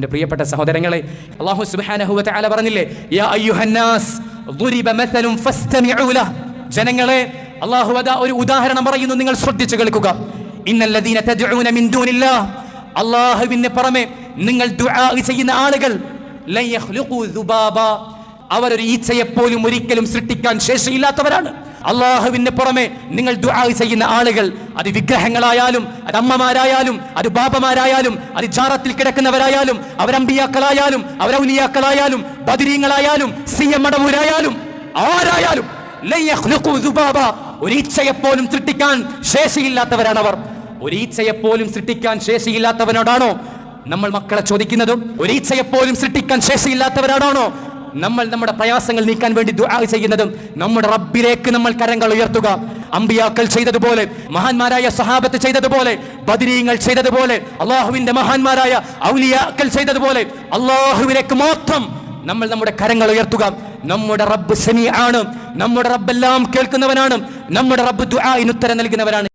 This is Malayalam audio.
എന്റെ പ്രിയപ്പെട്ട സഹോദരങ്ങളെ അള്ളാഹു സുബാനഹുവത്തെ ആല പറഞ്ഞില്ലേ യാ അയ്യുഹന്നാസ് ജനങ്ങളെ അള്ളാഹു ഒരു ഉദാഹരണം പറയുന്നു നിങ്ങൾ ശ്രദ്ധിച്ചു കേൾക്കുക. ഇന്നല്ലദീന മിൻ അള്ളാഹുവിന് പുറമെ നിങ്ങൾ ദുആ ചെയ്യുന്ന ആളുകൾ ലയഖ്ലുഖു ദുബാബ. അവരൊരു ഈച്ചയെപ്പോലും ഒരിക്കലും സൃഷ്ടിക്കാൻ ശേഷിയില്ലാത്തവരാണ്. അള്ളാഹുവിന് പുറമെ നിങ്ങൾ ദുആ ചെയ്യുന്ന ആളുകൾ അത് വിഗ്രഹങ്ങളായാലും അത് അമ്മമാരായാലും അത് ബാബമാരായാലും അത് ജാറത്തിൽ കിടക്കുന്നവരായാലും അവരമ്പിയാക്കളായാലും അവരൗലിയാക്കളായാലും ബദിരീങ്ങളായാലും സി എം മടവൂരായാലും ആരായാലും ഒരീച്ചയെപ്പോലും സൃഷ്ടിക്കാൻ ശേഷിയില്ലാത്തവരാണ് അവർ ഒരു ഈച്ചയെ പോലും സൃഷ്ടിക്കാൻ ശേഷിയില്ലാത്തവനോടാണോ നമ്മൾ മക്കളെ ചോദിക്കുന്നത്? ഒരു ഈച്ചയെ പോലും സൃഷ്ടിക്കാൻ ശേഷിയില്ലാത്തവരാണോ? നമ്മൾ നമ്മുടെ പ്രയാസങ്ങൾ നീക്കാൻ വേണ്ടി ദുആ ചെയ്യുന്നതും നമ്മുടെ റബ്ബിലേക്ക് നമ്മൾ കരങ്ങൾ ഉയർത്തുക. അമ്പിയാക്കൾ ചെയ്തതുപോലെ മഹാന്മാരായ സഹാബത്ത് ചെയ്തതുപോലെ ബദരീങ്ങൾ ചെയ്തതുപോലെ അള്ളാഹുവിന്റെ മഹാന്മാരായ ഔലിയാക്കൾ ചെയ്തതുപോലെ അള്ളാഹുവിലേക്ക് മാത്രം നമ്മൾ നമ്മുടെ കരങ്ങൾ ഉയർത്തുക. നമ്മുടെ റബ്ബ് സെമി ആണ് നമ്മുടെ റബ്ബ് എല്ലാം കേൾക്കുന്നവനാണ് നമ്മുടെ റബ്ബ് ദുആ ഉത്തരം നൽകുന്നവരാണ്